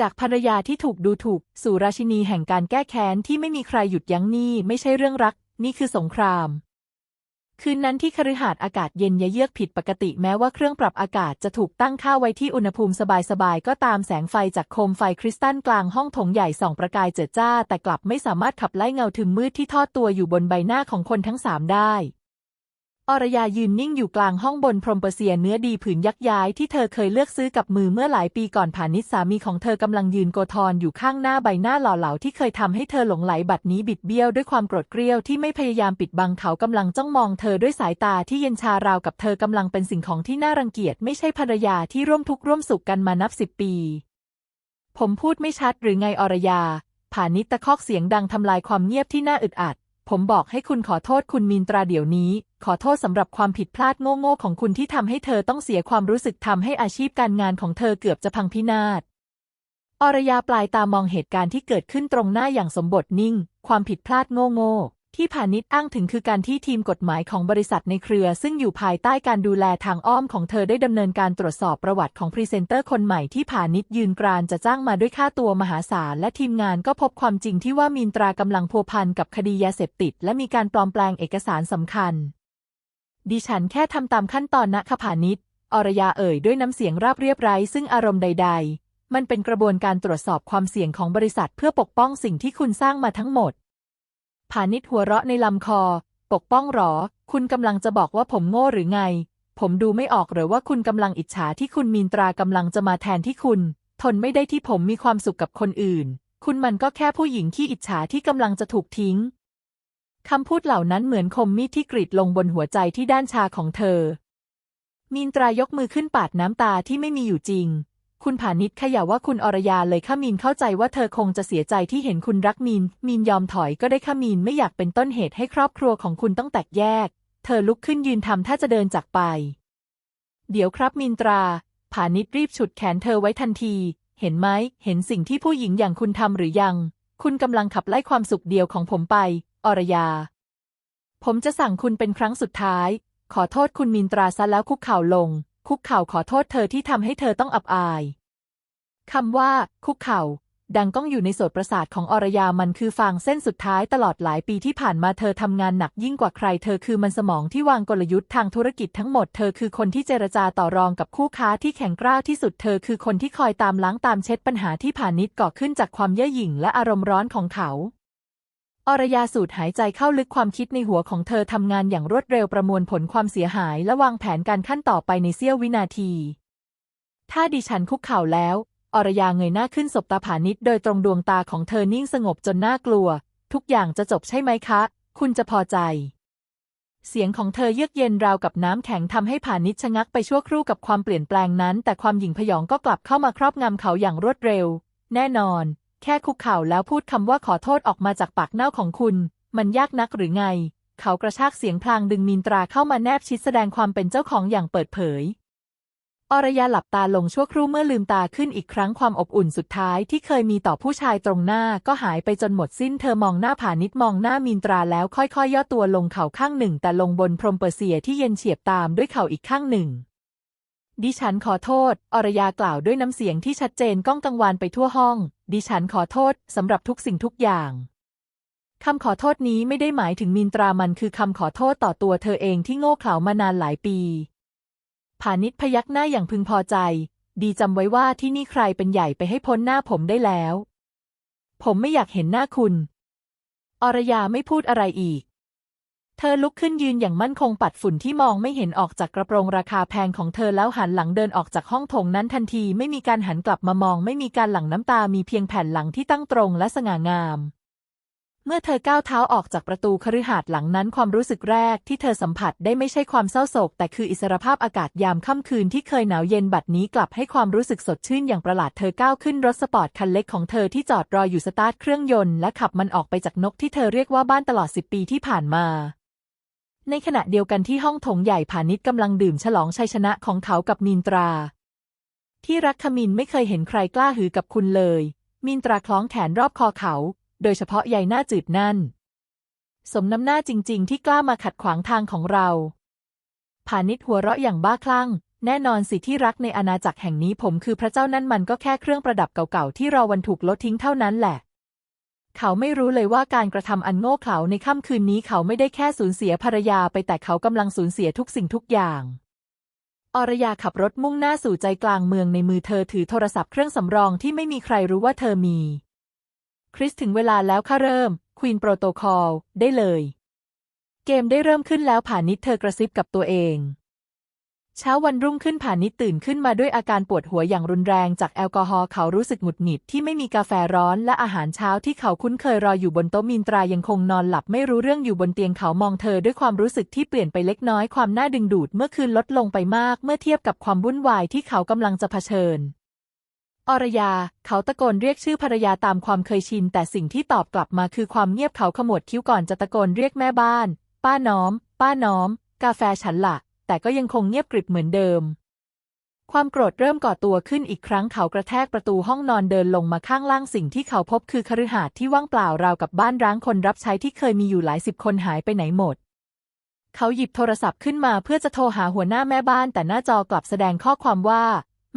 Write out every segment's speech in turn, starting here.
จากภรรยาที่ถูกดูถูก สู่ราชินีแห่งการแก้แค้นที่ไม่มีใครหยุดยั้งนี่ไม่ใช่เรื่องรัก นี่คือสงคราม คืนนั้นที่คฤหาสน์อากาศเย็นยะเยือกผิดปกติแม้ว่าเครื่องปรับอากาศจะถูกตั้งค่าไว้ที่อุณหภูมิสบายๆก็ตามแสงไฟจากโคมไฟคริสตัลกลางห้องโถงใหญ่ส่องประกายเจิดจ้า แต่กลับไม่สามารถขับไล่เงาทึมมืดที่ทอดตัวอยู่บนใบหน้าของคนทั้งสามได้ อรยายืนนิ่งอยู่กลางห้องบนพรมเปอร์เซียเนื้อดีผืนยักษ์ย้ายที่เธอเคยเลือกซื้อกับมือเมื่อหลายปีก่อนผ่านิสสามีของเธอกำลังยืนโกธรอยู่ข้างหน้าใบหน้าหล่อเหลาที่เคยทำให้เธอหลงไหลบัดนี้บิดเบี้ยวด้วยความโกรธเกรี้ยวที่ไม่พยายามปิดบังเขากำลังจ้องมองเธอด้วยสายตาที่เย็นชาราวกับเธอกำลังเป็นสิ่งของที่น่ารังเกียจไม่ใช่ภรรยาที่ร่วมทุกข์ร่วมสุขกันมานับสิบปี ผมพูดไม่ชัดหรือไงอรยาผ่านิดตะคอกเสียงดังทำลายความเงียบที่น่าอึดอัด ผมบอกให้คุณขอโทษคุณมีนตราเดี๋ยวนี้ ขอโทษสำหรับความผิดพลาดโง่ๆของคุณที่ทำให้เธอต้องเสียความรู้สึกทำให้อาชีพการงานของเธอเกือบจะพังพินาศอรยาปลายตามองเหตุการณ์ที่เกิดขึ้นตรงหน้าอย่างสมบทนิ่ง ความผิดพลาดโง่ๆ ที่พาณิชย์อ้างถึงคือการที่ทีมกฎหมายของบริษัทในเครือ ซึ่งอยู่ภายใต้การดูแลทางอ้อมของเธอได้ดำเนินการตรวจสอบประวัติของพรีเซนเตอร์คนใหม่ที่พาณิชย์ยืนกรานจะจ้างมาด้วยค่าตัวมหาศาลและทีมงานก็พบความจริงที่ว่ามีนตรากำลังพัวพันกับคดียาเสพติด และมีการปลอมแปลงเอกสารสำคัญ ดิฉันแค่ทำตามขั้นตอนนะคะพาณิชย์อรยาเอ่ยด้วยน้ำเสียงราบเรียบไร้ซึ่งอารมณ์ใด ๆ มันเป็นกระบวนการตรวจสอบความเสี่ยงของบริษัทเพื่อปกป้องสิ่งที่คุณสร้างมาทั้งหมด ผานิชหัวเราะในลำคอ ปกป้องหรอ คุณกำลังจะบอกว่าผมโง่หรือไง ผมดูไม่ออกหรือว่าคุณกำลังอิจฉาที่คุณมีนตรากำลังจะมาแทนที่คุณ ทนไม่ได้ที่ผมมีความสุขกับคนอื่น คุณมันก็แค่ผู้หญิงที่อิจฉาที่กำลังจะถูกทิ้งคำพูดเหล่านั้นเหมือนคมมีดที่กรีดลงบนหัวใจที่ด้านชาของเธอ มีนตรายกมือขึ้นปาดน้ำตาที่ไม่มีอยู่จริง คุณผานิชขย่าว่าคุณอรยาเลยข้ามีนเข้าใจว่าเธอคงจะเสียใจที่เห็นคุณรักมีน มีนยอมถอยก็ได้ข้ามีนไม่อยากเป็นต้นเหตุให้ครอบครัวของคุณต้องแตกแยก เธอลุกขึ้นยืนทำท่าจะเดินจากไป เดี๋ยวครับมีนตรา ผานิชรีบฉุดแขนเธอไว้ทันที เห็นไหม เห็นสิ่งที่ผู้หญิงอย่างคุณทำหรือยัง คุณกำลังขับไล่ความสุขเดียวของผมไป อรยา ผมจะสั่งคุณเป็นครั้งสุดท้าย ขอโทษคุณมินตราซะแล้วคุกเข่าลง คุกเข่าขอโทษเธอที่ทำให้เธอต้องอับอายคำว่า คุกเข่า ดังก้องอยู่ในโสตประสาทของอรยามันคือฟางเส้นสุดท้ายตลอดหลายปีที่ผ่านมาเธอทำงานหนักยิ่งกว่าใคร เธอคือมันสมองที่วางกลยุทธ์ทางธุรกิจทั้งหมด เธอคือคนที่เจรจาต่อรองกับคู่ค้าที่แข็งกร้าวที่สุดเธอคือคนที่คอยตามล้างตามเช็ดปัญหาที่ผ่านนิดก่อขึ้นจากความเย่อหยิ่งและอารมณ์ร้อนของเขา อรยาสูดหายใจเข้าลึกความคิดในหัวของเธอทำงานอย่างรวดเร็วประมวลผลความเสียหายและวางแผนการขั้นต่อไปในเสี้ยววินาที ถ้าดิฉันคุกเข่าแล้ว อรยาเงยหน้าขึ้นสบตาผานิดโดยตรงดวงตาของเธอนิ่งสงบจนน่ากลัว ทุกอย่างจะจบใช่ไหมคะ คุณจะพอใจ เสียงของเธอเยือกเย็นราวกับน้ำแข็งทำให้ผานิชชะงักไปชั่วครู่กับความเปลี่ยนแปลงนั้น แต่ความหยิ่งพยองก็กลับเข้ามาครอบงำเขาอย่างรวดเร็ว แน่นอน แค่คุกเข่าแล้วพูดคำว่าขอโทษออกมาจากปากเน่าของคุณ มันยากนักหรือไง เขากระชากเสียงพลางดึงมีนตราเข้ามาแนบชิดแสดงความเป็นเจ้าของอย่างเปิดเผย อรยาหลับตาลงชั่วครู่เมื่อลืมตาขึ้นอีกครั้งความอบอุ่นสุดท้ายที่เคยมีต่อผู้ชายตรงหน้าก็หายไปจนหมดสิ้นเธอมองหน้าผานิดมองหน้ามีนตราแล้วค่อยๆ ย่อตัวลงเข่าข้างหนึ่ง แต่ลงบนพรมเปอร์เซียที่เย็นเฉียบตามด้วยเข่าอีกข้างหนึ่ง ดิฉันขอโทษ อรยากล่าวด้วยน้ำเสียงที่ชัดเจนก้องกังวานไปทั่วห้อง ดิฉันขอโทษสำหรับทุกสิ่งทุกอย่างคำขอโทษนี้ไม่ได้หมายถึงมินตรามันคือคำขอโทษต่อตัวเธอเองที่โง่เขลามานานหลายปีผานิชพยักหน้าอย่างพึงพอใจ ดีจำไว้ว่าที่นี่ใครเป็นใหญ่ไปให้พ้นหน้าผมได้แล้ว ผมไม่อยากเห็นหน้าคุณ อรยาไม่พูดอะไรอีก เธอลุกขึ้นยืนอย่างมั่นคงปัดฝุ่นที่มองไม่เห็นออกจากกระโปรงราคาแพงของเธอแล้วหันหลังเดินออกจากห้องโถงนั้นทันทีไม่มีการหันกลับมามองไม่มีการหลั่งน้ำตามีเพียงแผ่นหลังที่ตั้งตรงและสง่างาม เมื่อเธอก้าวเท้าออกจากประตูคฤหาสน์หลังนั้นความรู้สึกแรกที่เธอสัมผัสได้ไม่ใช่ความเศร้าโศก แต่คืออิสรภาพอากาศยามค่ำคืนที่เคยหนาวเย็นบัดนี้กลับให้ความรู้สึกสดชื่นอย่างประหลาดเธอก้าวขึ้นรถสปอร์ตคันเล็กของเธอที่จอดรออยู่สตาร์ทเครื่องยนต์และขับมันออกไปจากนกที่เธอเรียกว่าบ้านตลอดสิบปีที่ผ่านมา ในขณะเดียวกันที่ห้องโถงใหญ่ผานิชกำลังดื่มฉลองชัยชนะของเขากับมีนตรา ที่รักขมินไม่เคยเห็นใครกล้าหือกับคุณเลย มีนตราคล้องแขนรอบคอเขา โดยเฉพาะใยหน้าจืดนั่น สมน้ำหน้าจริง ๆ ที่กล้ามาขัดขวางทางของเราผานิชหัวเราะอย่างบ้าคลั่ง แน่นอนสิที่รักในอาณาจักรแห่งนี้ผมคือพระเจ้านั่นมันก็แค่เครื่องประดับเก่าๆที่รอวันถูกลดทิ้งเท่านั้นแหละ เขาไม่รู้เลยว่าการกระทำอันโง่เขลาในค่ำคืนนี้เขาไม่ได้แค่สูญเสียภรรยาไปแต่เขากำลังสูญเสียทุกสิ่งทุกอย่างอรยาขับรถมุ่งหน้าสู่ใจกลางเมืองในมือเธอถือโทรศัพท์เครื่องสำรองที่ไม่มีใครรู้ว่าเธอมี คริสถึงเวลาแล้วค่ะเริ่ม ควีนโปรโตคอล ได้เลย เกมได้เริ่มขึ้นแล้วผ่านิดเธอกระซิบกับตัวเอง เช้าวันรุ่งขึ้นผ่านิดตื่นขึ้นมาด้วยอาการปวดหัวอย่างรุนแรงจากแอลกอฮอล์เขารู้สึกหงุดหงิดที่ไม่มีกาแฟร้อนและอาหารเช้าที่เขาคุ้นเคยรออยู่บนโต๊ะมินตรายังคงนอนหลับไม่รู้เรื่องอยู่บนเตียงเขามองเธอด้วยความรู้สึกที่เปลี่ยนไปเล็กน้อยความน่าดึงดูดเมื่อคืนลดลงไปมากเมื่อเทียบกับความวุ่นวายที่เขากำลังจะเผชิญอรยา เขาตะโกนเรียกชื่อภรรยาตามความเคยชิน แต่สิ่งที่ตอบกลับมาคือความเงียบเขาขมวดคิ้วก่อนจะตะโกนเรียกแม่บ้าน ป้าน้อม ป้าน้อม กาแฟฉันละ แต่ก็ยังคงเงียบกริบเหมือนเดิม ความโกรธเริ่มก่อตัวขึ้นอีกครั้งเขากระแทกประตูห้องนอนเดินลงมาข้างล่างสิ่งที่เขาพบคือคฤหาสน์ที่ว่างเปล่าราวกับบ้านร้างคนรับใช้ที่เคยมีอยู่หลายสิบคนหายไปไหนหมด เขาหยิบโทรศัพท์ขึ้นมาเพื่อจะโทรหาหัวหน้าแม่บ้าน แต่หน้าจอกลับแสดงข้อความว่า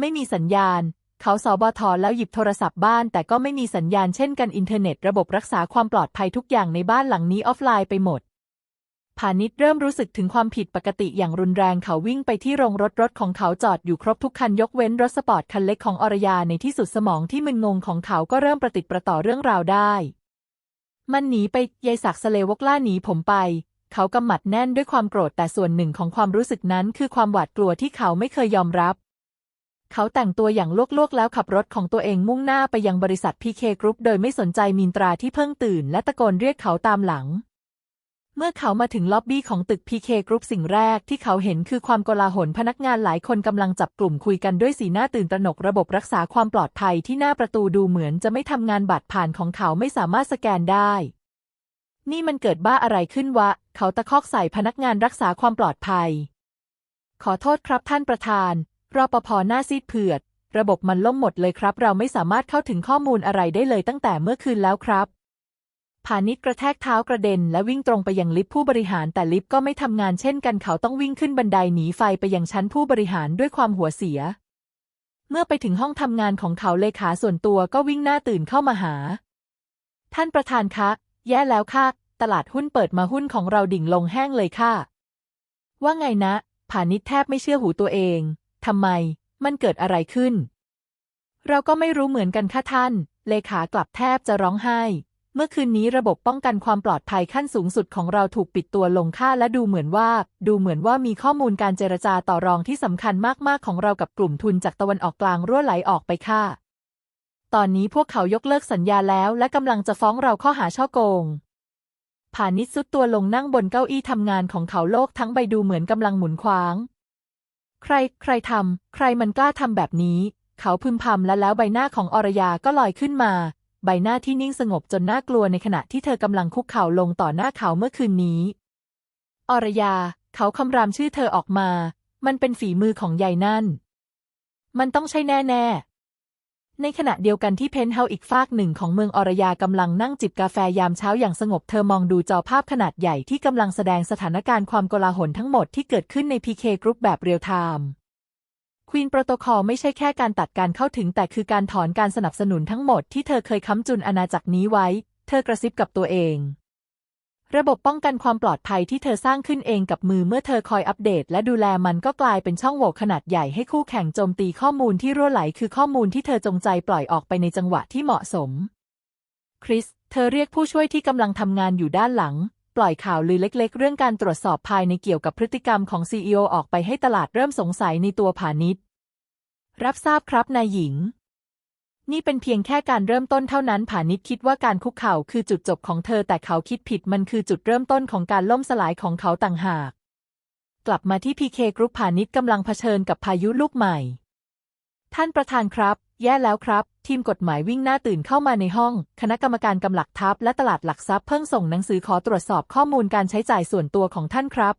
ไม่มีสัญญาณเขาสอบทแล้วหยิบโทรศัพท์บ้าน แต่ก็ไม่มีสัญญาณเช่นกันอินเทอร์เน็ต ระบบรักษาความปลอดภัยทุกอย่างในบ้านหลังนี้ออฟไลน์ไปหมด พานิชเริ่มรู้สึกถึงความผิดปกติอย่างรุนแรงเขาวิ่งไปที่โรงรถรถของเขาจอดอยู่ครบทุกคันยกเว้นรถสปอร์ตคันเล็กของอรยาในที่สุดสมองที่มึนงงของเขาก็เริ่มประติดประต่อเรื่องราวได้ มันหนีไปยายศักสเลวกล่าหนีผมไป เขากำหมัดแน่นด้วยความโกรธแต่ส่วนหนึ่งของความรู้สึกนั้นคือความหวาดกลัวที่เขาไม่เคยยอมรับ เขาแต่งตัวอย่างลวกๆแล้วขับรถของตัวเองมุ่งหน้าไปยังบริษัทพีเคกรุ๊ปโดยไม่สนใจมินตราที่เพิ่งตื่นและตะโกนเรียกเขาตามหลัง เมื่อเขามาถึงล็อบบี้ของตึกพีเคกรุ๊ปสิ่งแรกที่เขาเห็นคือความโกลาหลพนักงานหลายคนกำลังจับกลุ่มคุยกันด้วยสีหน้าตื่นตระหนกระบบรักษาความปลอดภัยที่หน้าประตูดูเหมือนจะไม่ทำงานบัตรผ่านของเขาไม่สามารถสแกนได้ นี่มันเกิดบ้าอะไรขึ้นวะ เขาตะคอกใส่พนักงานรักษาความปลอดภัย ขอโทษครับท่านประธานรปภหน้าซีดเผือด ระบบมันล่มหมดเลยครับ เราไม่สามารถเข้าถึงข้อมูลอะไรได้เลยตั้งแต่เมื่อคืนแล้วครับ พานิชกระแทกเท้ากระเด็น และวิ่งตรงไปยังลิฟต์ผู้บริหารแต่ลิฟต์ก็ไม่ทำงานเช่นกันเขาต้องวิ่งขึ้นบันไดหนีไฟไปยังชั้นผู้บริหารด้วยความหัวเสีย เมื่อไปถึงห้องทำงานของเขาเลขาส่วนตัวก็วิ่งหน้าตื่นเข้ามาหา ท่านประธานคะ แย่แล้วค่ะ ตลาดหุ้นเปิดมาหุ้นของเราดิ่งลงแห้งเลยค่ะ ว่าไงนะ ผานิชแทบไม่เชื่อหูตัวเองทำไม มันเกิดอะไรขึ้น เราก็ไม่รู้เหมือนกันค่ะท่าน เลขากลับแทบจะร้องไห้ เมื่อคืนนี้ระบบป้องกันความปลอดภัยขั้นสูงสุดของเราถูกปิดตัวลงค่าและดูเหมือนว่า ดูเหมือนว่ามีข้อมูลการเจรจาต่อรองที่สำคัญมากๆของเรากับกลุ่มทุนจากตะวันออกกลางรั่วไหลออกไปค่ะ ตอนนี้พวกเขายกเลิกสัญญาแล้วและกำลังจะฟ้องเราข้อหาช่อโกงผานิชซุดตัวลงนั่งบนเก้าอี้ทำงานของเขาโลกทั้งใบดูเหมือนกำลังหมุนคว้าง ใคร ใครทำใครมันกล้าทำแบบนี้ เขาพึมพำและแล้วใบหน้าของอรยาก็ลอยขึ้นมา ใบหน้าที่นิ่งสงบจนน่ากลัวในขณะที่เธอกำลังคุกเข่าลงต่อหน้าเขาเมื่อคืนนี้ อรยา เขาคำรามชื่อเธอออกมา มันเป็นฝีมือของยายนั่น มันต้องใช่แน่ๆในขณะเดียวกันที่เพนท์เฮาอีกฟากหนึ่งของเมืองอรยากำลังนั่งจิบกาแฟยามเช้าอย่างสงบเธอมองดูจอภาพขนาดใหญ่ที่กำลังแสดงสถานการณ์ความโกลาหลทั้งหมดที่เกิดขึ้นใน PK กรุ๊ปแบบเรียลไทม์ วีนโปรโตคอลไม่ใช่แค่การตัดการเข้าถึงแต่คือการถอนการสนับสนุนทั้งหมดที่เธอเคยค้ำจุนอาณาจักรนี้ไว้ เธอกระซิบกับตัวเอง ระบบป้องกันความปลอดภัยที่เธอสร้างขึ้นเองกับมือเมื่อเธอคอยอัปเดต และดูแลมันก็กลายเป็นช่องโหว่ขนาดใหญ่ให้คู่แข่งโจมตีข้อมูลที่รั่วไหลคือข้อมูลที่เธอจงใจปล่อยออกไปในจังหวะที่เหมาะสม คริส เธอเรียกผู้ช่วยที่กำลังทำงานอยู่ด้านหลังปล่อยข่าวลือเล็กๆ เรื่องการตรวจสอบภายในเกี่ยวกับพฤติกรรมของซีอออกไปให้ตลาดเริ่มสงสัยในตัวผานิช รับทราบครับนายหญิง นี่เป็นเพียงแค่การเริ่มต้นเท่านั้นผานิชคิดว่าการคุกเข่าคือจุดจบของเธอแต่เขาคิดผิดมันคือจุดเริ่มต้นของการล่มสลายของเขาต่างหาก กลับมาที่พีเคกรุ๊ปผานิชกำลังเผชิญกับพายุลูกใหม่ ท่านประธานครับ แย่แล้วครับ ทีมกฎหมายวิ่งหน้าตื่นเข้ามาในห้อง คณะกรรมการกำหลักทัพและตลาดหลักทรัพย์เพิ่งส่งหนังสือขอตรวจสอบข้อมูลการใช้จ่ายส่วนตัวของท่านครับ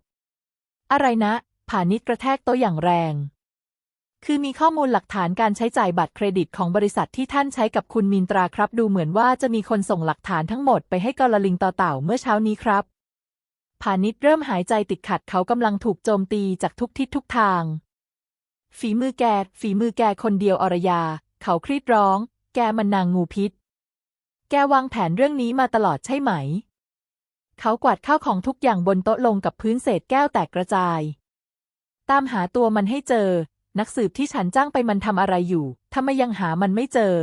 อะไรนะผานิชกระแทกโต๊ะอย่างแรง คือมีข้อมูลหลักฐานการใช้จ่ายบัตรเครดิตของบริษัทที่ท่านใช้กับคุณมินตราครับ ดูเหมือนว่าจะมีคนส่งหลักฐานทั้งหมดไปให้กอลลิงต่อเต่าเมื่อเช้านี้ครับพานิชเริ่มหายใจติดขัดเขากำลังถูกโจมตีจากทุกทิศทุกทาง ฝีมือแก ฝีมือแกคนเดียวอรยา เขาครีดร้อง แกมันนางงูพิษ แกวางแผนเรื่องนี้มาตลอดใช่ไหม เขากวาดข้าวของทุกอย่างบนโต๊ะลงกับพื้นเศษแก้วแตกกระจาย ตามหาตัวมันให้เจอ นักสืบที่ฉันจ้างไปมันทำอะไรอยู่ทำไมยังหามันไม่เจอ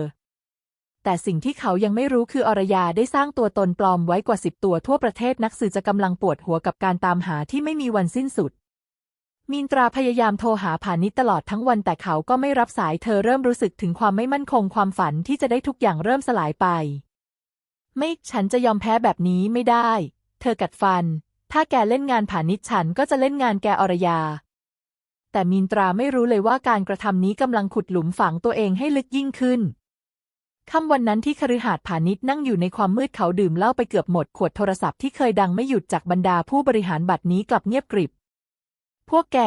แต่สิ่งที่เขายังไม่รู้คืออรยาได้สร้างตัวตนปลอมไว้กว่าสิบตัวทั่วประเทศนักสืบจะกำลังปวดหัวกับการตามหาที่ไม่มีวันสิ้นสุด มินตราพยายามโทรหาผานิชตลอดทั้งวันแต่เขาก็ไม่รับสายเธอเริ่มรู้สึกถึงความไม่มั่นคงความฝันที่จะได้ทุกอย่างเริ่มสลายไป ไม่ฉันจะยอมแพ้แบบนี้ไม่ได้ เธอกัดฟัน ถ้าแกเล่นงานผานิชฉันก็จะเล่นงานแกอรยา แต่มินตราไม่รู้เลยว่าการกระทำนี้กำลังขุดหลุมฝังตัวเองให้ลึกยิ่งขึ้นค่ำวันนั้นที่คฤหาสน์ผานิชนั่งอยู่ในความมืดเขาดื่มเหล้าไปเกือบหมด ขวดโทรศัพท์ที่เคยดังไม่หยุดจากบรรดาผู้บริหารบัตรนี้กลับเงียบกริบ พวกแก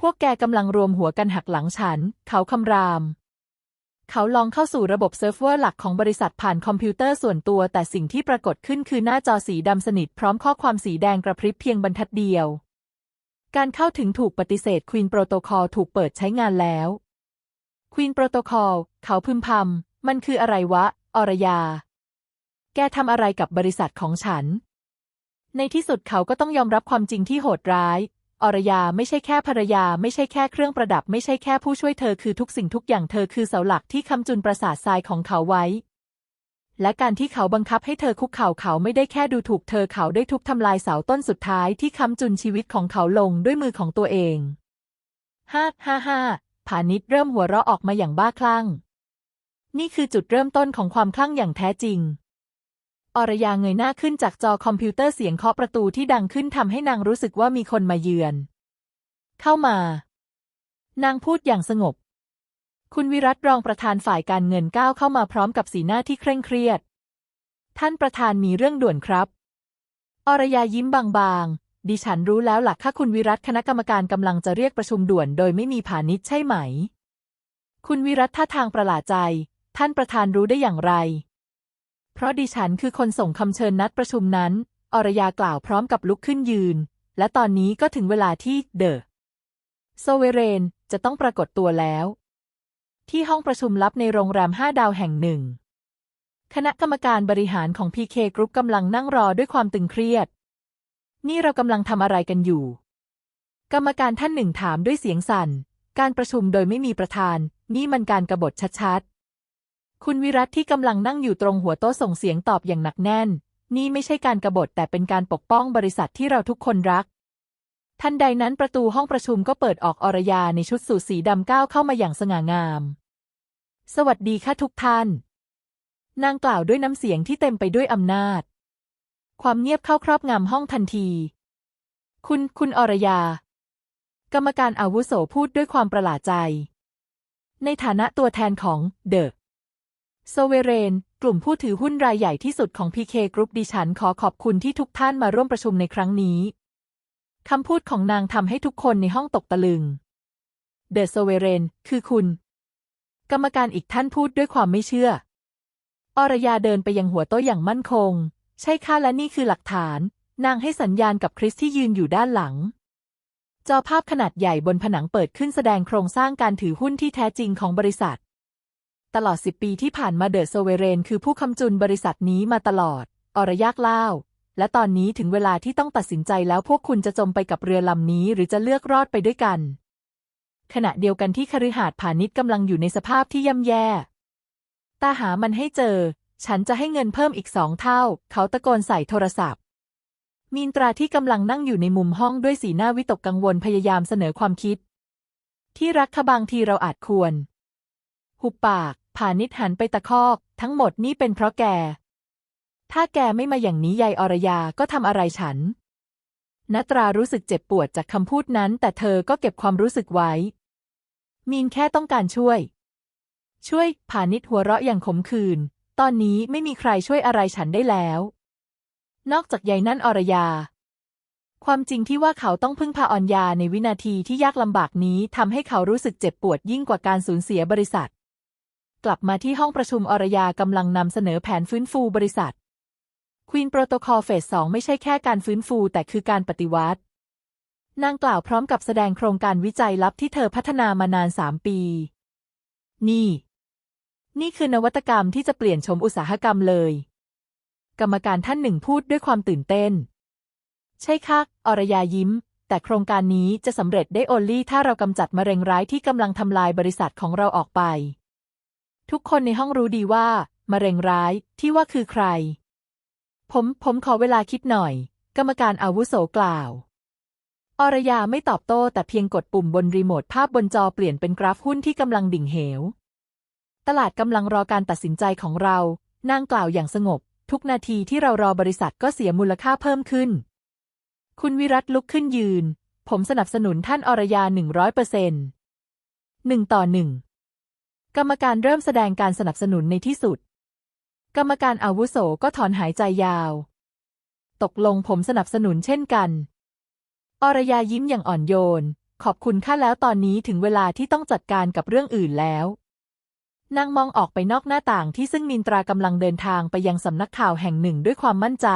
พวกแกกำลังรวมหัวกันหักหลังฉัน เขาคำราม เขาลองเข้าสู่ระบบเซิร์ฟเวอร์หลักของบริษัทผ่านคอมพิวเตอร์ส่วนตัว แต่สิ่งที่ปรากฏขึ้นคือหน้าจอสีดำสนิทพร้อมข้อความสีแดงกระพริบเพียงบรรทัดเดียว การเข้าถึงถูกปฏิเสธควีนโปรโตคอลถูกเปิดใช้งานแล้วควีนโปรโตคอลเขาพึมพำมันคืออะไรวะ อรยา แกทำอะไรกับบริษัทของฉัน ในที่สุดเขาก็ต้องยอมรับความจริงที่โหดร้าย อรยาไม่ใช่แค่ภรรยา ไม่ใช่แค่เครื่องประดับ ไม่ใช่แค่ผู้ช่วยเธอคือทุกสิ่งทุกอย่างเธอคือเสาหลักที่คำจุนประสาททรายของเขาไว้ และการที่เขาบังคับให้เธอคุกเข่าเขาไม่ได้แค่ดูถูกเธอเขาได้ทุบทำลายเสาต้นสุดท้ายที่ค้ำจุนชีวิตของเขาลงด้วยมือของตัวเองฮ่าฮ่าฮ่าผานิชเริ่มหัวเราะออกมาอย่างบ้าคลั่ง นี่คือจุดเริ่มต้นของความคลั่งอย่างแท้จริง อรยาเงยหน้าขึ้นจากจอคอมพิวเตอร์เสียงเคาะประตูที่ดังขึ้นทำให้นางรู้สึกว่ามีคนมาเยือน เข้ามา นางพูดอย่างสงบ คุณวิรัตรองประธานฝ่ายการเงินก้าวเข้ามาพร้อมกับสีหน้าที่เคร่งเครียด ท่านประธานมีเรื่องด่วนครับ อรยายิ้มบางๆ ดิฉันรู้แล้วหลักค่าคุณวิรัตคณะกรรมการกำลังจะเรียกประชุมด่วนโดยไม่มีผานิชใช่ไหม คุณวิรัตท่าทางประหลาดใจ ท่านประธานรู้ได้อย่างไร เพราะดิฉันคือคนส่งคำเชิญนัดประชุมนั้น อรยากล่าวพร้อมกับลุกขึ้นยืน และตอนนี้ก็ถึงเวลาที่เดอะโซเวเรนจะต้องปรากฏตัวแล้ว ที่ห้องประชุมลับในโรงแรมห้าดาวแห่งหนึ่ง คณะกรรมการบริหารของ PK Group กำลังนั่งรอด้วยความตึงเครียด นี่เรากำลังทำอะไรกันอยู่ กรรมการท่านหนึ่งถามด้วยเสียงสั่น การประชุมโดยไม่มีประธาน นี่มันการกบฏชัดๆ คุณวิรัตที่กำลังนั่งอยู่ตรงหัวโต๊ะส่งเสียงตอบอย่างหนักแน่น นี่ไม่ใช่การกบฏแต่เป็นการปกป้องบริษัทที่เราทุกคนรักทันใดนั้นประตูห้องประชุมก็เปิดออกอรยาในชุดสูทสีดำก้าวเข้ามาอย่างสง่างาม สวัสดีค่ะทุกท่าน นางกล่าวด้วยน้ำเสียงที่เต็มไปด้วยอำนาจ ความเงียบเข้าครอบงำห้องทันที คุณ คุณอรยา กรรมการอาวุโสพูดด้วยความประหลาดใจ ในฐานะตัวแทนของเดอะโซเวเรน กลุ่มผู้ถือหุ้นรายใหญ่ที่สุดของ PK Group ดิฉันขอขอบคุณที่ทุกท่านมาร่วมประชุมในครั้งนี้คำพูดของนางทำให้ทุกคนในห้องตกตะลึง เดอะโซเวเรน คือคุณ กรรมการอีกท่านพูดด้วยความไม่เชื่อ อรยาเดินไปยังหัวโต๊ะอย่างมั่นคง ใช่ค่ะและนี่คือหลักฐาน นางให้สัญญาณกับคริสที่ยืนอยู่ด้านหลัง จอภาพขนาดใหญ่บนผนังเปิดขึ้นแสดงโครงสร้างการถือหุ้นที่แท้จริงของบริษัท ตลอดสิบปีที่ผ่านมาเดอะโซเวเรนคือผู้คำจุนบริษัทนี้มาตลอด อรยากเล่า และตอนนี้ถึงเวลาที่ต้องตัดสินใจแล้วพวกคุณจะจมไปกับเรือลำนี้ หรือจะเลือกรอดไปด้วยกัน ขณะเดียวกันที่คฤหาสน์พาณิชย์กำลังอยู่ในสภาพที่ย่ำแย่ ตาหามันให้เจอ ฉันจะให้เงินเพิ่มอีกสองเท่า เขาตะโกนใส่โทรศัพท์ มีนตราที่กำลังนั่งอยู่ในมุมห้องด้วยสีหน้าวิตกกังวลพยายามเสนอความคิด ที่รักค่ะบางทีเราอาจควร หุบปากผานิชหันไปตะคอก ทั้งหมดนี่เป็นเพราะแก ถ้าแกไม่มาอย่างนี้ยายอรยาก็ทำอะไรฉันนตรารู้สึกเจ็บปวดจากคำพูดนั้น แต่เธอก็เก็บความรู้สึกไว้ มีนแค่ต้องการช่วย ช่วยผานิชหัวเราะอย่างขมขื่นตอนนี้ไม่มีใครช่วยอะไรฉันได้แล้ว นอกจากยายนั่นอรยา ความจริงที่ว่าเขาต้องพึ่งพาออนยาในวินาทีที่ยากลำบากนี้ทำให้เขารู้สึกเจ็บปวดยิ่งกว่าการสูญเสียบริษัท กลับมาที่ห้องประชุมอรยากำลังนำเสนอแผนฟื้นฟูบริษัทควีนโปรโตคอลเฟสสองไม่ใช่แค่การฟื้นฟูแต่คือการปฏิวัติ นางกล่าวพร้อมกับแสดงโครงการวิจัยลับที่เธอพัฒนามานานสามปี นี่ นี่คือนวัตกรรมที่จะเปลี่ยนชมอุตสาหกรรมเลย กรรมการท่านหนึ่งพูดด้วยความตื่นเต้น ใช่ค่ะอรยายิ้ม แต่โครงการนี้จะสำเร็จได้โอลลี่ถ้าเรากำจัดมะเร็งร้ายที่กำลังทำลายบริษัทของเราออกไป ทุกคนในห้องรู้ดีว่ามะเร็งร้ายที่ว่าคือใคร ผมผมขอเวลาคิดหน่อย กรรมการอาวุโสกล่าว อรยาไม่ตอบโต้แต่เพียงกดปุ่มบนรีโมทภาพบนจอเปลี่ยนเป็นกราฟหุ้นที่กำลังดิ่งเหว ตลาดกำลังรอการตัดสินใจของเรา นางกล่าวอย่างสงบ ทุกนาทีที่เรารอบริษัทก็เสียมูลค่าเพิ่มขึ้น คุณวิรัตลุกขึ้นยืน ผมสนับสนุนท่านอรยาหนึ่งร้อยเปอร์เซ็นต์หนึ่งต่อหนึ่งกรรมการเริ่มแสดงการสนับสนุนในที่สุด กรรมการอาวุโสก็ถอนหายใจยาว ตกลงผมสนับสนุนเช่นกัน อรยายิ้มอย่างอ่อนโยน ขอบคุณข้าแล้วตอนนี้ถึงเวลาที่ต้องจัดการกับเรื่องอื่นแล้ว นางมองออกไปนอกหน้าต่างที่ซึ่งมินตรากำลังเดินทางไปยังสำนักข่าวแห่งหนึ่งด้วยความมั่นใจ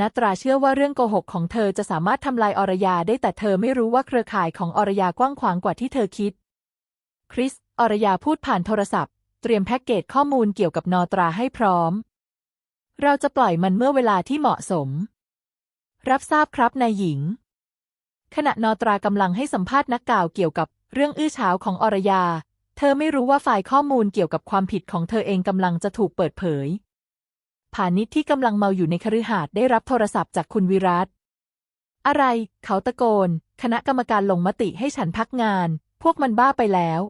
นัตราเชื่อว่าเรื่องโกหกของเธอจะสามารถทำลายอรยาได้แต่เธอไม่รู้ว่าเครือข่ายของอรยากว้างขวางกว่าที่เธอคิด คริส อรยาพูดผ่านโทรศัพท์ เตรียมแพ็กเกจข้อมูลเกี่ยวกับนอตราให้พร้อม เราจะปล่อยมันเมื่อเวลาที่เหมาะสม รับทราบครับนายหญิง ขณะนอตรากำลังให้สัมภาษณ์นักข่าวเกี่ยวกับเรื่องอื้อฉาวของอรยา เธอไม่รู้ว่าฝ่ายข้อมูลเกี่ยวกับความผิดของเธอเองกำลังจะถูกเปิดเผยผานิชที่กำลังเมาอยู่ในคฤหาสน์ได้รับโทรศัพท์จากคุณวิรัตอะไร เขาตะโกน คณะกรรมการลงมติให้ฉันพักงาน พวกมันบ้าไปแล้ว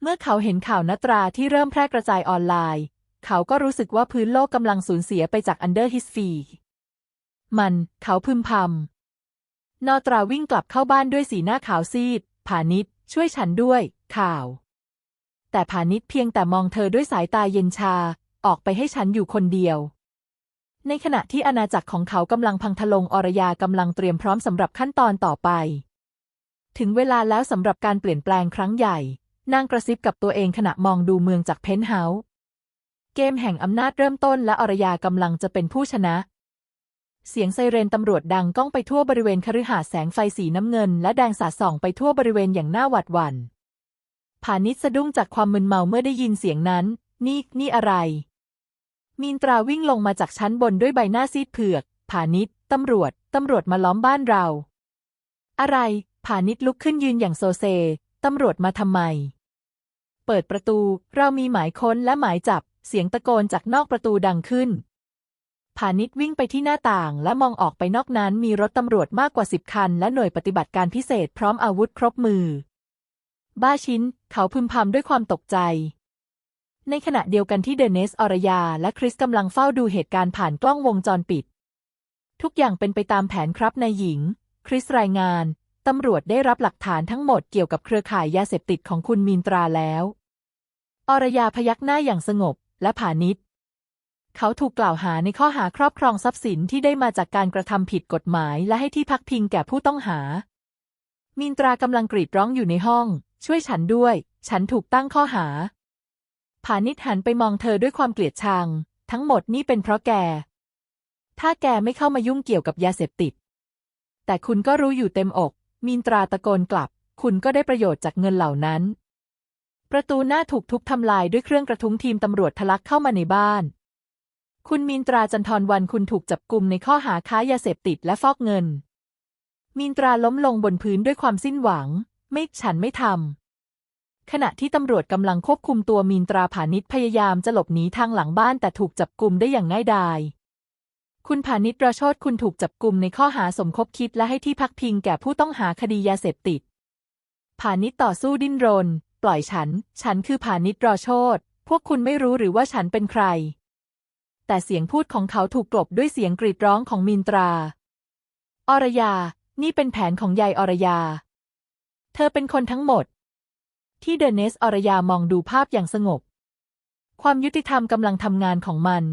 เมื่อเขาเห็นข่าวนัตราที่เริ่มแพร่กระจายออนไลน์ เขาก็รู้สึกว่าพื้นโลกกำลังสูญเสียไปจากอันเดอร์ฮิสฟี มัน เขาพึมพำนอตราวิ่งกลับเข้าบ้านด้วยสีหน้าขาวซีด ผานิชช่วยฉันด้วย ข่าว แต่ผานิชเพียงแต่มองเธอด้วยสายตาเย็นชา ออกไปให้ฉันอยู่คนเดียว ในขณะที่อาณาจักรของเขากำลังพังทลงอรยากำลังเตรียมพร้อมสำหรับขั้นตอนต่อไป ถึงเวลาแล้วสำหรับการเปลี่ยนแปลงครั้งใหญ่ นางกระซิบกับตัวเองขณะมองดูเมืองจากเพนท์เฮาส์เกมแห่งอำนาจเริ่มต้นและอรยากำลังจะเป็นผู้ชนะ เสียงไซเรนตำรวจดังก้องไปทั่วบริเวณคฤหาสน์แสงไฟสีน้ำเงิน และแดงสาดส่องไปทั่วบริเวณอย่างน่าหวาดหวั่นผานิชสะดุ้งจากความมึนเมาเมื่อได้ยินเสียงนั้น นี่นี่อะไร มีนตราวิ่งลงมาจากชั้นบนด้วยใบหน้าซีดเผือกผานิชตำรวจตำรวจมาล้อมบ้านเรา อะไรผานิชลุกขึ้นยืนอย่างโซเซตำรวจมาทำไม เปิดประตู เรามีหมายค้นและหมายจับ เสียงตะโกนจากนอกประตูดังขึ้น ผานิชวิ่งไปที่หน้าต่างและมองออกไปนอกนั้นมีรถตำรวจมากกว่าสิบคัน และหน่วยปฏิบัติการพิเศษพร้อมอาวุธครบมือ บ้าชิ้น เขาพึมพำด้วยความตกใจ ในขณะเดียวกันที่เดเนสอรยา และคริสกำลังเฝ้าดูเหตุการณ์ผ่านกล้องวงจรปิด ทุกอย่างเป็นไปตามแผนครับนายหญิง คริสรายงาน ตำรวจได้รับหลักฐานทั้งหมดเกี่ยวกับเครือข่ายยาเสพติดของคุณมีนตราแล้ว อรยาพยักหน้าอย่างสงบ และผานิช เขาถูกกล่าวหาในข้อหาครอบครองทรัพย์สินที่ได้มาจากการกระทำผิดกฎหมายและให้ที่พักพิงแก่ผู้ต้องหามีนตรากำลังกรีดร้องอยู่ในห้อง ช่วยฉันด้วย ฉันถูกตั้งข้อหาผานิชหันไปมองเธอด้วยความเกลียดชัง ทั้งหมดนี่เป็นเพราะแก ถ้าแกไม่เข้ามายุ่งเกี่ยวกับยาเสพติด แต่คุณก็รู้อยู่เต็มอกมีนตราตะโกนกลับ คุณก็ได้ประโยชน์จากเงินเหล่านั้น ประตูหน้าถูกทุบทำลายด้วยเครื่องกระทุ้งทีมตำรวจทะลักเข้ามาในบ้าน คุณมีนตราจันทรวันคุณถูกจับกุมในข้อหาค้ายาเสพติดและฟอกเงินมีนตราล้มลงบนพื้นด้วยความสิ้นหวัง ไม่ฉันไม่ทำขณะที่ตำรวจกำลังควบคุมตัวมีนตราผานิชพยายามจะหลบหนีทางหลังบ้านแต่ถูกจับกุมได้อย่างง่ายดาย คุณผานิชรโชดคุณถูกจับกุมในข้อหาสมคบคิดและให้ที่พักพิงแก่ผู้ต้องหาคดียาเสพติด ผานิชต่อสู้ดิ้นรน ปล่อยฉัน ฉันคือผานิชรโชดพวกคุณไม่รู้หรือว่าฉันเป็นใคร แต่เสียงพูดของเขาถูกกลบด้วยเสียงกรีดร้องของมินตรา อรยา นี่เป็นแผนของยายอรยา เธอเป็นคนทั้งหมด ที่เดเนสอรยามองดูภาพอย่างสงบ ความยุติธรรมกำลังทำงานของมัน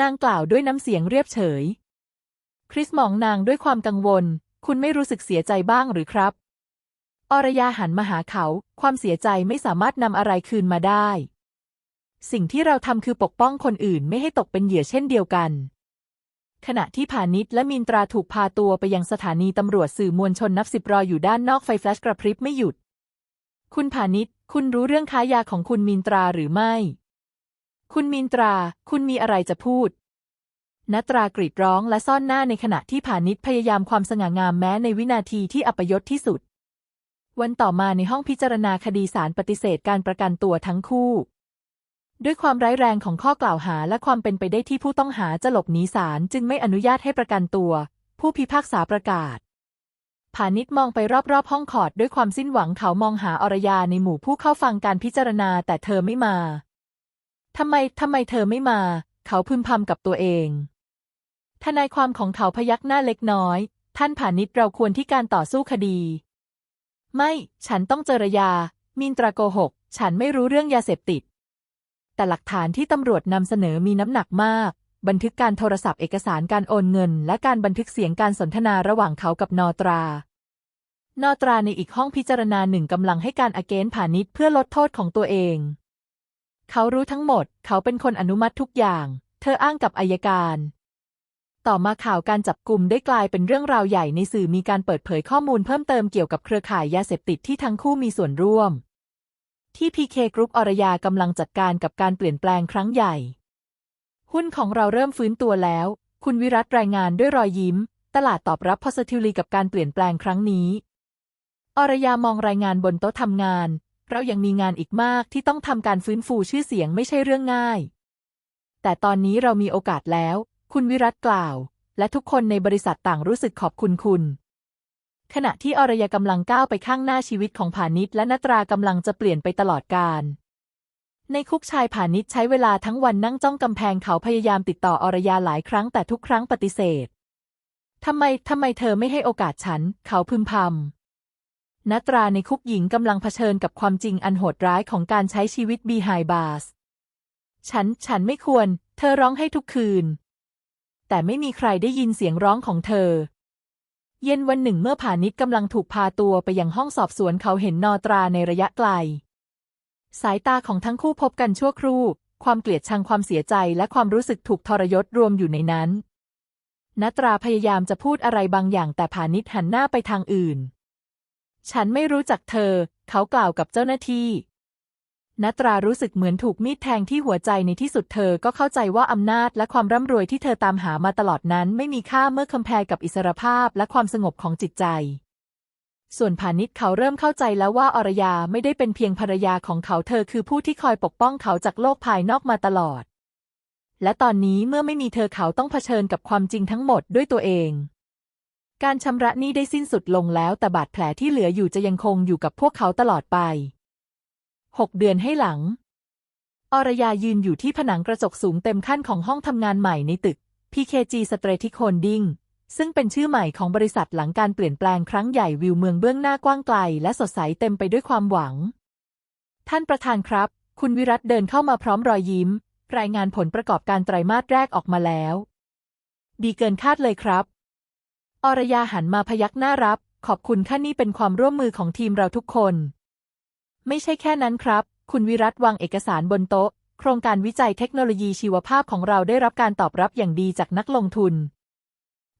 นางกล่าวด้วยน้ำเสียงเรียบเฉย คริสมองนางด้วยความกังวล คุณไม่รู้สึกเสียใจบ้างหรือครับ อรยาหันมาหาเขา ความเสียใจไม่สามารถนำอะไรคืนมาได้ สิ่งที่เราทำคือปกป้องคนอื่นไม่ให้ตกเป็นเหยื่อเช่นเดียวกัน ขณะที่ผานิชและมินตราถูกพาตัวไปยังสถานีตำรวจสื่อมวลชนนับสิบรออยู่ด้านนอกไฟแฟลชกระพริบไม่หยุด คุณผานิชคุณรู้เรื่องค้ายาของคุณมินตราหรือไม่ คุณมินตรา คุณมีอะไรจะพูดนัตรากรีดร้องและซ่อนหน้าในขณะที่ผานิชพยายามความสง่างามแม้ในวินาทีที่อัปยศที่สุด วันต่อมาในห้องพิจารณาคดีศาลปฏิเสธการประกันตัวทั้งคู่ ด้วยความร้ายแรงของข้อกล่าวหาและความเป็นไปได้ที่ผู้ต้องหาจะหลบหนีศาลจึงไม่อนุญาตให้ประกันตัว ผู้พิพากษาประกาศผานิชมองไปรอบๆ ห้องคอร์ดด้วยความสิ้นหวังเขามองหาอรยาในหมู่ผู้เข้าฟังการพิจารณาแต่เธอไม่มา ทำไม ทำไมเธอไม่มา เขาพึมพำกับตัวเอง ทนายความของเขาพยักหน้าเล็กน้อย ท่านผานิชเราควรที่การต่อสู้คดี ไม่ ฉันต้องเจรยา มินตราโกหก ฉันไม่รู้เรื่องยาเสพติด แต่หลักฐานที่ตำรวจนำเสนอมีน้ำหนักมาก บันทึกการโทรศัพท์เอกสารการโอนเงิน และการบันทึกเสียงการสนทนาระหว่างเขากับนอตรานอตราในอีกห้องพิจารณาหนึ่งกำลังให้การอเกนผานิชเพื่อลดโทษของตัวเอง เขารู้ทั้งหมด เขาเป็นคนอนุมัติทุกอย่าง เธออ้างกับอายการ ต่อมาข่าวการจับกลุ่มได้กลายเป็นเรื่องราวใหญ่ในสื่อมีการเปิดเผยข้อมูลเพิ่มเติมเกี่ยวกับเครือข่ายยาเสพติดที่ทั้งคู่มีส่วนร่วม ที่พีเคกรุ๊ปอรยากำลังจัดการกับการเปลี่ยนแปลงครั้งใหญ่ หุ้นของเราเริ่มฟื้นตัวแล้ว คุณวิรัตรายงานด้วยรอยยิ้ม ตลาดตอบรับ positively กับการเปลี่ยนแปลงครั้งนี้ อรยามองรายงานบนโต๊ะทำงาน เรายังมีงานอีกมากที่ต้องทำการฟื้นฟูชื่อเสียงไม่ใช่เรื่องง่าย แต่ตอนนี้เรามีโอกาสแล้ว คุณวิรัตกล่าว และทุกคนในบริษัทต่างรู้สึกขอบคุณคุณ ขณะที่อรยกำลังก้าวไปข้างหน้าชีวิตของผานิชและนตรากำลังจะเปลี่ยนไปตลอดกาลในคุกชายผานิชใช้เวลาทั้งวันนั่งจ้องกำแพงเขาพยายามติดต่ออรยาหลายครั้งแต่ทุกครั้งปฏิเสธทำไมทำไมเธอไม่ให้โอกาสฉัน เขาพึมพำนตราในคุกหญิงกำลังเผชิญกับความจริงอันโหดร้ายของการใช้ชีวิตบีไฮบาสฉัน ฉันไม่ควร เธอร้องให้ทุกคืน แต่ไม่มีใครได้ยินเสียงร้องของเธอ เย็นวันหนึ่งเมื่อผานิชกำลังถูกพาตัวไปยังห้องสอบสวนเขาเห็นนอตราในระยะไกล สายตาของทั้งคู่พบกันชั่วครู่ ความเกลียดชังความเสียใจและความรู้สึกถูกทรยศรวมอยู่ในนั้นนตราพยายามจะพูดอะไรบางอย่างแต่ผานิชหันหน้าไปทางอื่น ฉันไม่รู้จักเธอ เขากล่าวกับเจ้าหน้าที่ นัตรารู้สึกเหมือนถูกมีดแทงที่หัวใจในที่สุดเธอก็เข้าใจว่าอำนาจและความร่ำรวยที่เธอตามหามาตลอดนั้นไม่มีค่าเมื่อคำแพรกับอิสรภาพและความสงบของจิตใจ ส่วนผานิชเขาเริ่มเข้าใจแล้วว่าอรยาไม่ได้เป็นเพียงภรรยาของเขาเธอคือผู้ที่คอยปกป้องเขาจากโลกภายนอกมาตลอด และตอนนี้เมื่อไม่มีเธอเขาต้องเผชิญกับความจริงทั้งหมดด้วยตัวเอง การชำระหนี้ได้สิ้นสุดลงแล้วแต่บาดแผลที่เหลืออยู่จะยังคงอยู่กับพวกเขาตลอดไป หกเดือนให้หลัง อรยายืนอยู่ที่ผนังกระจกสูงเต็มขั้นของห้องทำงานใหม่ในตึก PKG Strategic Holding ซึ่งเป็นชื่อใหม่ของบริษัทหลังการเปลี่ยนแปลงครั้งใหญ่วิวเมืองเบื้องหน้ากว้างไกล และสดใสเต็มไปด้วยความหวัง ท่านประธานครับ คุณวิรัตเดินเข้ามาพร้อมรอยยิ้ม รายงานผลประกอบการไตรมาสแรกออกมาแล้ว ดีเกินคาดเลยครับ อรยาหันมาพยักหน้ารับ ขอบคุณค่านี่เป็นความร่วมมือของทีมเราทุกคน ไม่ใช่แค่นั้นครับ คุณวิรัตวางเอกสารบนโต๊ะ โครงการวิจัยเทคโนโลยีชีวภาพของเราได้รับการตอบรับอย่างดีจากนักลงทุน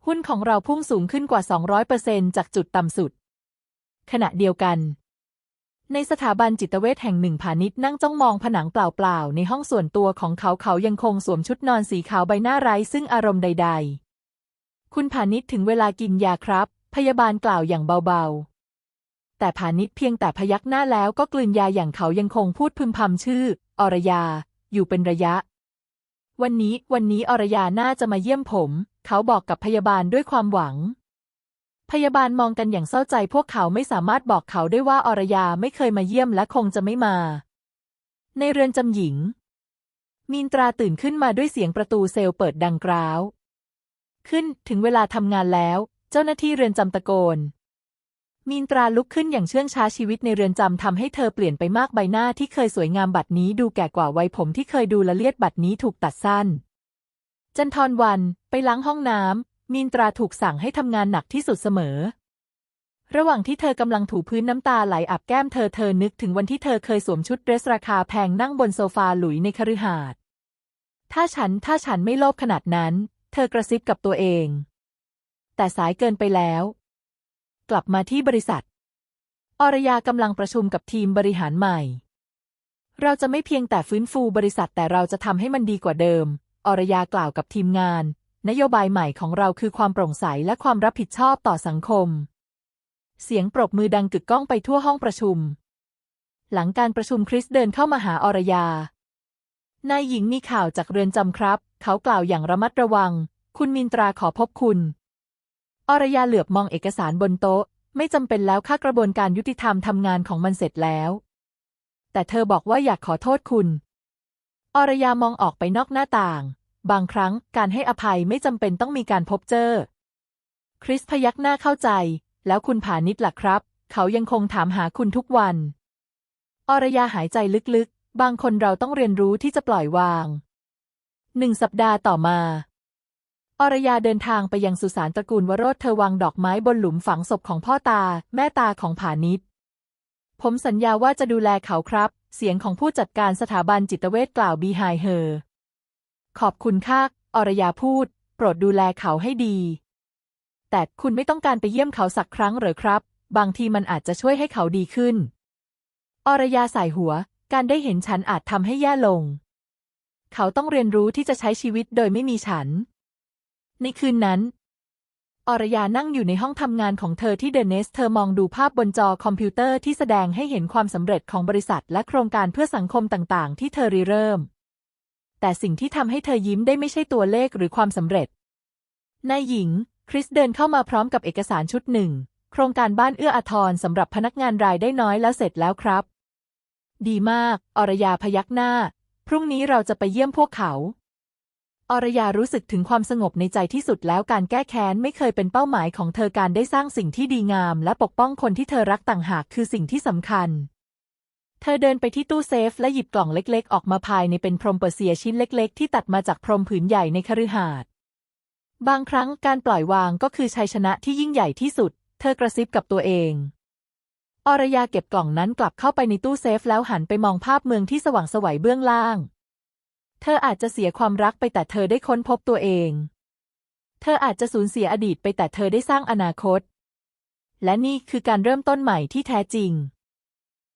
หุ้นของเราพุ่งสูงขึ้นกว่า 200%จากจุดต่ำสุด ขณะเดียวกัน ในสถาบันจิตเวชแห่งหนึ่งผานิชนั่งจ้องมองผนังเปล่าๆ ในห้องส่วนตัวของเขาเขายังคงสวมชุดนอนสีขาวใบหน้าไร้ซึ่งอารมณ์ใด ๆ คุณผานิชถึงเวลากินยาครับ พยาบาลกล่าวอย่างเบาๆ แต่ผานิชเพียงแต่พยักหน้าแล้วก็กลืนยาอย่างเขายังคงพูดพึมพำชื่อ อรยา อยู่เป็นระยะ วันนี้วันนี้อรยาน่าจะมาเยี่ยมผม เขาบอกกับพยาบาลด้วยความหวัง พยาบาลมองกันอย่างเศร้าใจพวกเขาไม่สามารถบอกเขาได้ว่าอรยาไม่เคยมาเยี่ยมและคงจะไม่มา ในเรือนจำหญิง มีนตราตื่นขึ้นมาด้วยเสียงประตูเซลเปิดดังกร้าว ขึ้นถึงเวลาทำงานแล้ว เจ้าหน้าที่เรือนจำตะโกน มีนตราลุกขึ้นอย่างเชื่องช้าชีวิตในเรือนจำทำให้เธอเปลี่ยนไปมากใบหน้าที่เคยสวยงามบัดนี้ดูแก่กว่าวัยผมที่เคยดูละเลียดบัดนี้ถูกตัดสั้น จันทรวัน ไปล้างห้องน้ำมีนตราถูกสั่งให้ทำงานหนักที่สุดเสมอ ระหว่างที่เธอกำลังถูพื้นน้ำตาไหลอาบแก้มเธอเธอนึกถึงวันที่เธอเคยสวมชุดเดรสราคาแพงนั่งบนโซฟาหลุยในคฤหาสน์ถ้าฉันถ้าฉันไม่โลภขนาดนั้นเเธอกระซิบกับตัวเอง แต่สายเกินไปแล้ว กลับมาที่บริษัท อรยากำลังประชุมกับทีมบริหารใหม่ เราจะไม่เพียงแต่ฟื้นฟูบริษัทแต่เราจะทำให้มันดีกว่าเดิม อรยากล่าวกับทีมงาน นโยบายใหม่ของเราคือความโปร่งใสและความรับผิดชอบต่อสังคม เสียงปรบมือดังกึกก้องไปทั่วห้องประชุม หลังการประชุมคริสเดินเข้ามาหาอรยานายหญิงมีข่าวจากเรือนจำครับ เขากล่าวอย่างระมัดระวัง คุณมินตราขอพบคุณ อรยาเหลือบมองเอกสารบนโต๊ะ ไม่จำเป็นแล้วค่ากระบวนการยุติธรรมทำงานของมันเสร็จแล้ว แต่เธอบอกว่าอยากขอโทษคุณ อรยามองออกไปนอกหน้าต่าง บางครั้งการให้อภัยไม่จำเป็นต้องมีการพบเจอ คริสพยักหน้าเข้าใจ แล้วคุณผานิดล่ะครับ เขายังคงถามหาคุณทุกวัน อรยาหายใจลึกๆ บางคนเราต้องเรียนรู้ที่จะปล่อยวางหนึ่งสัปดาห์ต่อมา อรยาเดินทางไปยังสุสานตระกูลวโรธเธอวางดอกไม้บนหลุมฝังศพของพ่อตา แม่ตาของผานิดผมสัญญาว่าจะดูแลเขาครับ เสียงของผู้จัดการสถาบันจิตเวชกล่าวบีไฮเฮอขอบคุณค่ะอรยาพูด โปรดดูแลเขาให้ดี แต่คุณไม่ต้องการไปเยี่ยมเขาสักครั้งหรือครับ บางทีมันอาจจะช่วยให้เขาดีขึ้น อรยาสายหัว การได้เห็นฉันอาจทำให้แย่ลง เขาต้องเรียนรู้ที่จะใช้ชีวิตโดยไม่มีฉัน ในคืนนั้น อรยานั่งอยู่ในห้องทำงานของเธอที่เดนเนส เธอมองดูภาพบนจอคอมพิวเตอร์ที่แสดงให้เห็นความสำเร็จของบริษัทและโครงการเพื่อสังคมต่างๆ ที่เธอริเริ่ม แต่สิ่งที่ทำให้เธอยิ้มได้ไม่ใช่ตัวเลขหรือความสำเร็จ นายหญิง คริสเดินเข้ามาพร้อมกับเอกสารชุดหนึ่ง โครงการบ้านเอื้ออาทรสำหรับพนักงานรายได้น้อยแล้วเสร็จแล้วครับ ดีมาก อรยาพยักหน้า พรุ่งนี้เราจะไปเยี่ยมพวกเขา อรยารู้สึกถึงความสงบในใจที่สุดแล้วการแก้แค้นไม่เคยเป็นเป้าหมายของเธอการได้สร้างสิ่งที่ดีงาม และปกป้องคนที่เธอรักต่างหากคือสิ่งที่สำคัญ เธอเดินไปที่ตู้เซฟ และหยิบกล่องเล็กๆ ออกมาภายในเป็นพรมเปอร์เซียชิ้นเล็กๆ ที่ตัดมาจากพรมผืนใหญ่ในคฤหาสน์บางครั้งการปล่อยวางก็คือชัยชนะที่ยิ่งใหญ่ที่สุด เธอกระซิบกับตัวเองอรยาเก็บกล่องนั้นกลับเข้าไปในตู้เซฟแล้วหันไปมองภาพเมืองที่สว่างสวัยเบื้องล่าง ธออาจจะเสียความรักไปแต่เธอได้ค้นพบตัวเอง เธออาจจะสูญเสียอดีตไปแต่เธอได้สร้างอนาคต และนี่คือการเริ่มต้นใหม่ที่แท้จริง